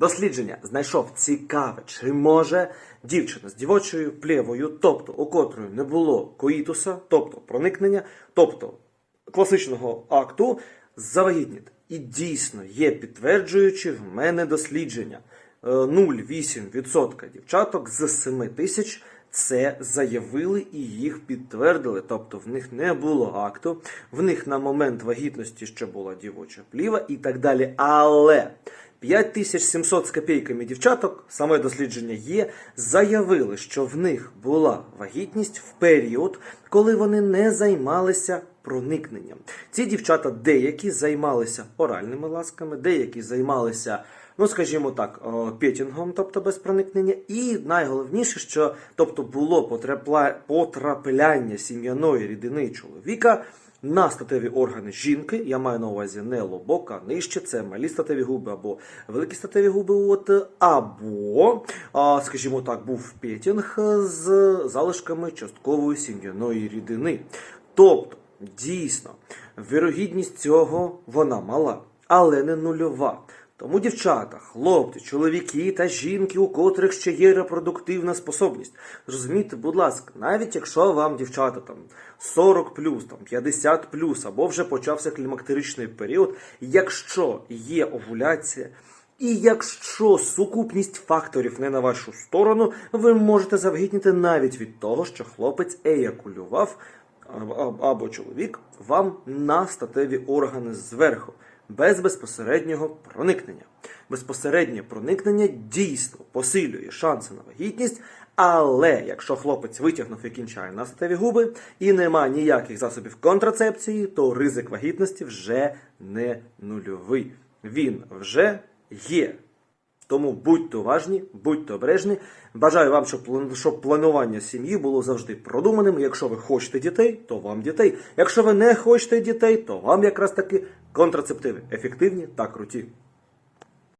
дослідження знайшов цікаве, чи може дівчина з дівочою плєвою, тобто у котрої не було коїтуса, тобто проникнення, тобто класичного акту, завагітніти. І дійсно є підтверджуючі в мене дослідження. Е, 0,8% дівчаток з 7 тисяч це заявили і їх підтвердили. Тобто в них не було акту, в них на момент вагітності ще була дівоча пліва і так далі. Але 5700 з копійками дівчаток, саме дослідження є, заявили, що в них була вагітність в період, коли вони не займалися проникненням. Ці дівчата деякі займалися оральними ласками, деякі займалися, ну скажімо так, о, петінгом, тобто без проникнення. І найголовніше, що тобто було потрапля... потрапляння сім'яної рідини чоловіка на статеві органи жінки. Я маю на увазі не лобок, а нижче, це малі статеві губи або великі статеві губи, от, або, скажімо так, був петінг з залишками часткової сім'яної рідини. Тобто, дійсно, вірогідність цього вона мала, але не нульова. Тому дівчата, хлопці, чоловіки та жінки, у котрих ще є репродуктивна способність. Зрозумійте, будь ласка, навіть якщо вам дівчата там 40 там 50 або вже почався клімактеричний період, якщо є овуляція, і якщо сукупність факторів не на вашу сторону, ви можете завагітніти навіть від того, що хлопець еякулював або- чоловік вам на статеві органи зверху, без безпосереднього проникнення. Безпосереднє проникнення дійсно посилює шанси на вагітність, але якщо хлопець витягнув і кінчає на статеві губи і нема ніяких засобів контрацепції, то ризик вагітності вже не нульовий. Він вже є. Тому будьте уважні, будьте обережні. Бажаю вам, щоб, планування сім'ї було завжди продуманим. Якщо ви хочете дітей, то вам дітей. Якщо ви не хочете дітей, то вам якраз таки контрацептиви ефективні та круті.